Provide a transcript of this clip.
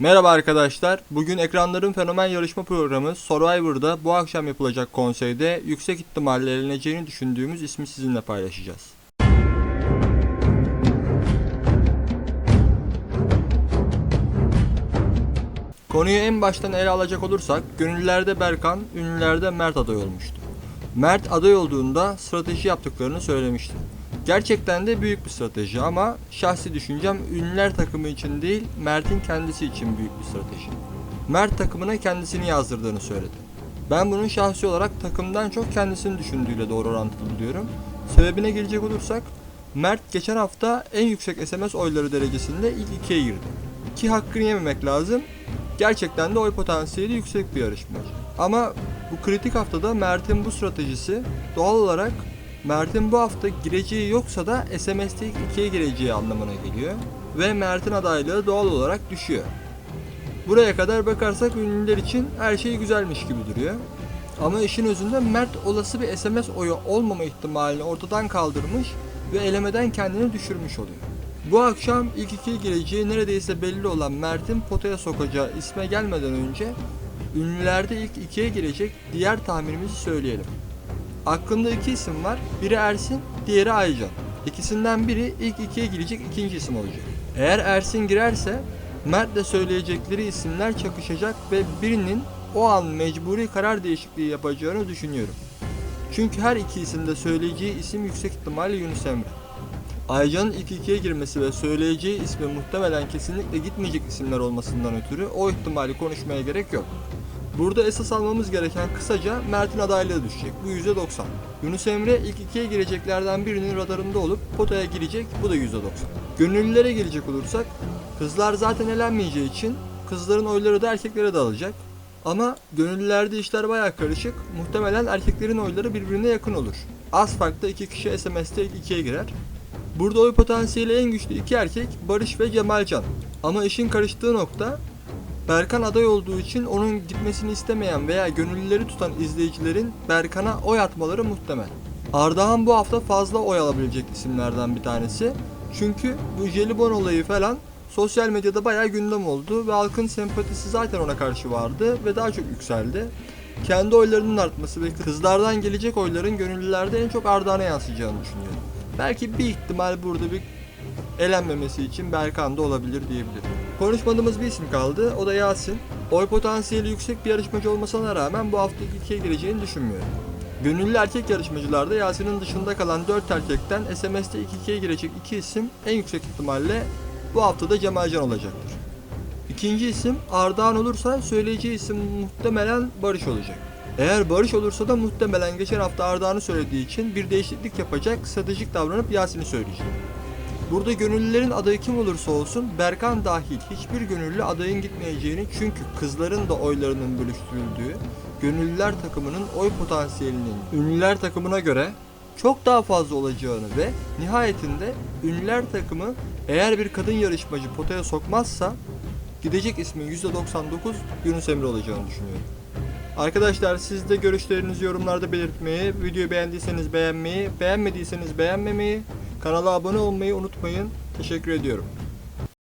Merhaba arkadaşlar. Bugün ekranların fenomen yarışma programı Survivor'da bu akşam yapılacak konseyde yüksek ihtimalle eleneceğini düşündüğümüz ismi sizinle paylaşacağız. Konuyu en baştan ele alacak olursak gönüllülerde Berkan, ünlülerde Mert aday olmuştu. Mert aday olduğunda strateji yaptıklarını söylemişti. Gerçekten de büyük bir strateji ama şahsi düşüncem ünlüler takımı için değil Mert'in kendisi için büyük bir strateji. Mert takımına kendisini yazdırdığını söyledi. Ben bunun şahsi olarak takımdan çok kendisini düşündüğüyle doğru orantılı buluyorum. Sebebine gelecek olursak Mert geçen hafta en yüksek SMS oyları derecesinde ilk ikiye girdi. Ki hakkını yememek lazım. Gerçekten de oy potansiyeli yüksek bir yarışmacı. Ama bu kritik haftada Mert'in bu stratejisi doğal olarak Mert'in bu hafta gireceği yoksa da SMS'te ikiye gireceği anlamına geliyor. Ve Mert'in adaylığı doğal olarak düşüyor. Buraya kadar bakarsak ünlüler için her şey güzelmiş gibi duruyor. Ama işin özünde Mert olası bir SMS oyu olmama ihtimalini ortadan kaldırmış ve elemeden kendini düşürmüş oluyor. Bu akşam ilk ikiye gireceği neredeyse belli olan Mert'in potaya sokacağı isme gelmeden önce ünlülerde ilk ikiye girecek diğer tahminimizi söyleyelim. Aklımda iki isim var. Biri Ersin, diğeri Aycan. İkisinden biri ilk ikiye girecek ikinci isim olacak. Eğer Ersin girerse Mert'le söyleyecekleri isimler çakışacak ve birinin o an mecburi karar değişikliği yapacağını düşünüyorum. Çünkü her iki isimde söyleyeceği isim yüksek ihtimalle Yunus Emre. Aycan'ın ilk ikiye girmesi ve söyleyeceği ismi muhtemelen kesinlikle gitmeyecek isimler olmasından ötürü o ihtimali konuşmaya gerek yok. Burada esas almamız gereken kısaca Mert'in adaylığı düşecek. Bu %90. Yunus Emre ilk ikiye gireceklerden birinin radarında olup potaya girecek. Bu da %90. Gönüllülere gelecek olursak kızlar zaten elenmeyeceği için kızların oyları da erkeklere dağılacak. Ama gönüllülerde işler baya karışık. Muhtemelen erkeklerin oyları birbirine yakın olur. Az farklı iki kişi SMS'te ilk ikiye girer. Burada oy potansiyeli en güçlü iki erkek Barış ve Cemalcan. Ama işin karıştığı nokta Berkan aday olduğu için onun gitmesini istemeyen veya gönüllüleri tutan izleyicilerin Berkan'a oy atmaları muhtemel. Ardahan bu hafta fazla oy alabilecek isimlerden bir tanesi. Çünkü bu jelibon olayı falan sosyal medyada bayağı gündem oldu ve halkın sempatisi zaten ona karşı vardı ve daha çok yükseldi. Kendi oylarının artması ve kızlardan gelecek oyların gönüllülerde en çok Ardahan'a yansıyacağını düşünüyorum. Belki bir ihtimal burada bir elenmemesi için Berkan olabilir diyebilirim. Konuşmadığımız bir isim kaldı. O da Yasin. Oy potansiyeli yüksek bir yarışmacı olmasına rağmen bu hafta ilk ikiye gireceğini düşünmüyorum. Gönüllü erkek yarışmacılarda Yasin'in dışında kalan 4 erkekten SMS'te ilk ikiye girecek iki isim en yüksek ihtimalle bu haftada Cemalcan olacaktır. İkinci isim Ardahan olursa söyleyeceği isim muhtemelen Barış olacak. Eğer Barış olursa da muhtemelen geçen hafta Ardahan'ı söylediği için bir değişiklik yapacak, stratejik davranıp Yasin'i söyleyecek. Burada gönüllülerin adayı kim olursa olsun Berkan dahil hiçbir gönüllü adayın gitmeyeceğini çünkü kızların da oylarının bölüştürüldüğü gönüllüler takımının oy potansiyelinin ünlüler takımına göre çok daha fazla olacağını ve nihayetinde ünlüler takımı eğer bir kadın yarışmacı potaya sokmazsa gidecek ismin %99 Yunus Emre olacağını düşünüyorum. Arkadaşlar siz de görüşlerinizi yorumlarda belirtmeyi, videoyu beğendiyseniz beğenmeyi, beğenmediyseniz beğenmemeyi, kanala abone olmayı unutmayın. Teşekkür ediyorum.